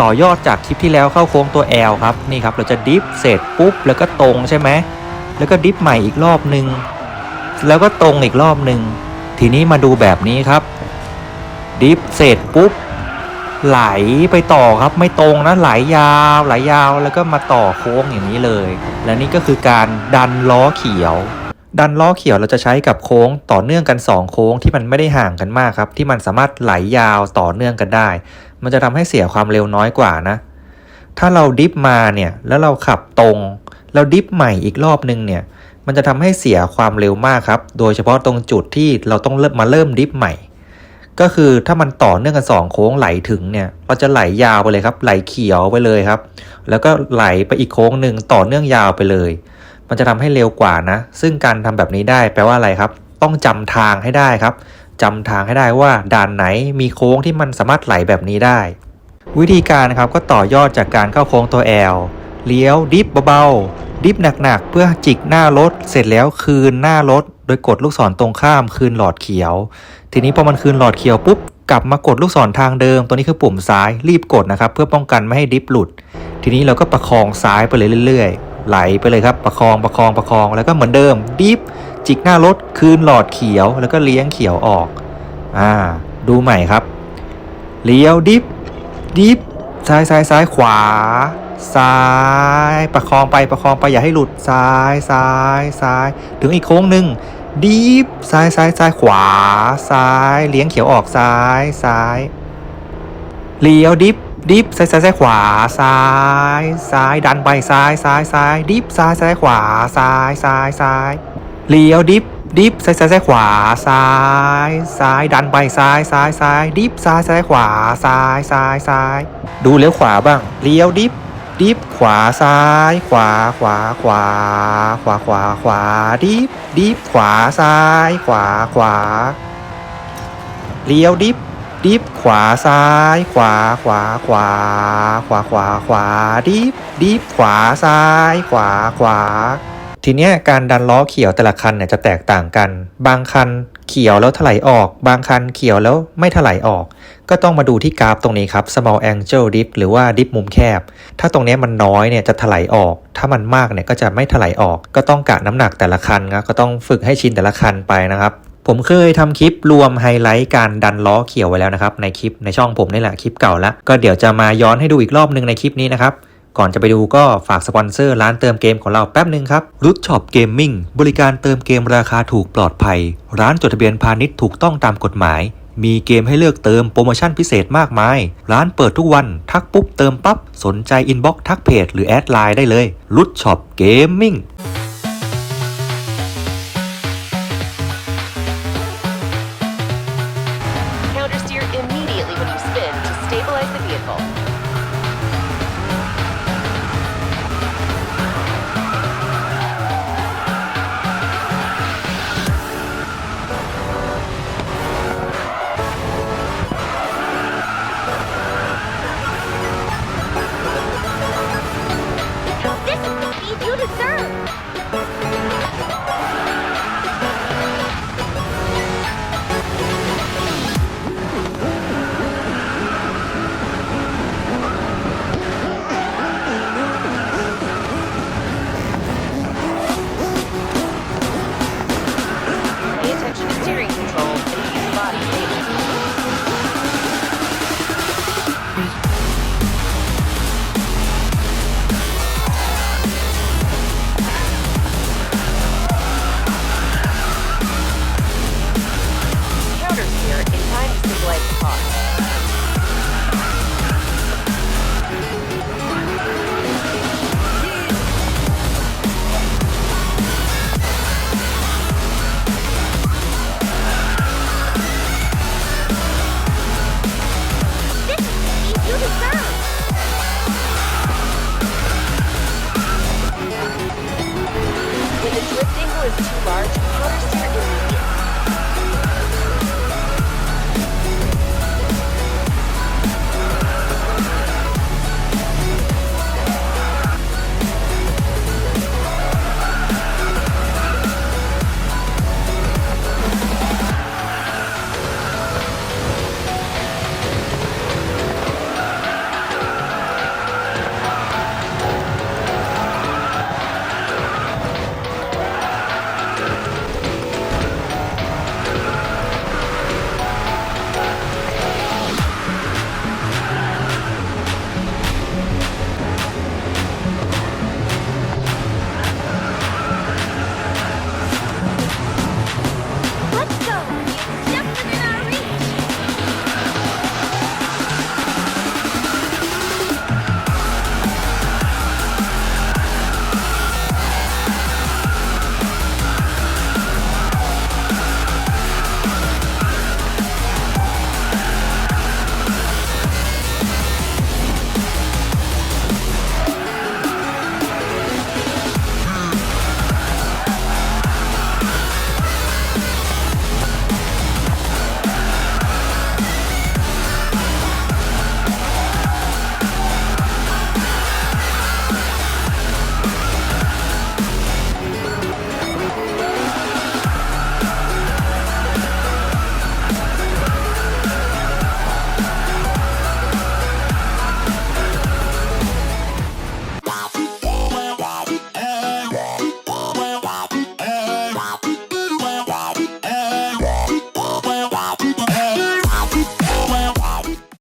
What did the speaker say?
ต่อยอดจากคลิปที่แล้วเข้าโค้งตัว L ครับนี่ครับเราจะดิฟเสร็จปุ๊บแล้วก็ตรงใช่ไหมแล้วก็ดิฟใหม่อีกรอบหนึ่งแล้วก็ตรงอีกรอบหนึ่งทีนี้มาดูแบบนี้ครับ ดิฟเสร็จปุ๊บไหลไปต่อครับไม่ตรงนะไหลยาวไหลยาวแล้วก็มาต่อโค้งอย่างนี้เลย และนี่ก็คือการดันล้อเขียว ดันล้อเขียวเราจะใช้กับโค้งต่อเนื่องกัน 2 โค้งที่มันไม่ได้ห่างกันมากครับ ที่มันสามารถไหลยาวต่อเนื่องกันได้ มันจะทำให้เสียความเร็วน้อยกว่านะ ถ้าเราดิฟมาเนี่ยแล้วเราขับตรงแล้วดิฟใหม่อีกรอบนึงเนี่ย มันจะทำให้เสียความเร็วมากครับ โดยเฉพาะตรงจุดที่เราต้องเริ่มมาเริ่มดิฟใหม่ ก็คือถ้ามันต่อเนื่องกันสองโค้งไหลถึงเนี่ยเราจะไหลยาวไปเลยครับ ไหลเขียวไปเลยครับ แล้วก็ไหลไปอีกโค้งหนึ่งต่อเนื่องยาวไปเลย มันจะทำให้เร็วกว่านะ ซึ่งการทำแบบนี้ได้แปลว่าอะไรครับ ต้องจำทางให้ได้ครับ จำทางให้ได้ว่าด่านไหนมีโค้งที่มันสามารถไหลแบบนี้ได้ วิธีการนะครับก็ต่อยอดจากการเข้าโค้งตัว L เลี้ยวดิฟเบาๆ ดิฟหนักๆ เพื่อจิกหน้ารถ เสร็จแล้วคืนหน้ารถ โดยกดลูกศรตรงข้ามคืนหลอดเขียว ทีนี้พอมันคืนหลอดเขียวปุ๊บกลับมากดลูกศรทางเดิม ตัวนี้คือปุ่มซ้ายรีบกดนะครับเพื่อป้องกันไม่ให้ดิฟหลุด ทีนี้เราก็ประคองซ้ายไปเลยเรื่อยๆ ไหลไปเลยครับประคองประคองประคองแล้วก็เหมือนเดิมดิฟ จิกหน้ารถคืนหลอดเขียวแล้วก็เลี้ยงเขียวออก อ่า ดูใหม่ครับ เลี้ยวดิฟดิฟซ้ายซ้ายซ้ายขวา ซ้าย ประคองไปประคองไปอย่าให้หลุดซ้ายซ้ายซ้าย ถึงอีกโค้งหนึ่งดิฟซ้ายซ้ายซ้ายขวา ซ้าย เลี้ยงเขียวออกซ้ายซ้าย เลี้ยวดิฟดิฟซ้ายซ้ายซ้ายขวาซ้ายซ้ายดันไปซ้ายซ้ายซ้ายดิฟซ้ายซ้ายขวาซ้ายซ้ายซ้าย เลี้ยวดิฟดิฟซ้ายซ้ายซ้ายขวาซ้ายซ้ายดันไปซ้ายซ้ายซ้ายดิฟซ้ายซ้ายขวาซ้ายซ้ายซ้ายดูเลี้ยวขวาบ้างเลี้ยวดิฟดิฟขวาซ้าย ขวาขวาขวา ขวาขวาขวาดิฟดิฟขวาซ้าย ขวาขวาเลี้ยวดิฟดิฟขวาซ้าย ขวาขวาขวา ขวาขวาขวาดิฟดิฟขวาซ้าย ขวาขวา ทีเนี้ยการดันล้อเขียวแต่ละคันเนี่ยจะแตกต่างกัน บางคันเขียวแล้วถลายออก บางคันเขียวแล้วไม่ถลายออก ก็ต้องมาดูที่กราฟตรงนี้ครับ small angle dip หรือว่าดิฟมุมแคบ ถ้าตรงนี้มันน้อยเนี่ยจะถลายออก ถ้ามันมากเนี่ยก็จะไม่ถลายออก ก็ต้องกะน้ำหนักแต่ละคันนะก็ต้องฝึกให้ชินแต่ละคันไปนะครับผมเคยทำคลิปรวมไฮไลท์การดันล้อเขียวไว้แล้วนะครับในคลิปในช่องผมนี่แหละคลิปเก่าแล้วก็เดี๋ยวจะมาย้อนให้ดูอีกรอบหนึงในคลิปนี้นะครับ ก่อนจะไปดูก็ฝากสปอนเซอร์ร้านเติมเกมของเราแป๊บหนึ่งครับรุดช็อปเกมมิ่งบริการเติมเกมราคาถูกปลอดภัย ร้านจดทะเบียนพาณิชย์ถูกต้องตามกฎหมาย มีเกมให้เลือกเติมโปรโมชั่นพิเศษมากมาย ร้านเปิดทุกวัน ทักปุ๊บเติมปั๊บสนใจอินบ็อกซ์ทักเพจหรือแอดไลน์ได้เลยรุดช็อปเกมมิ่ง Countersteer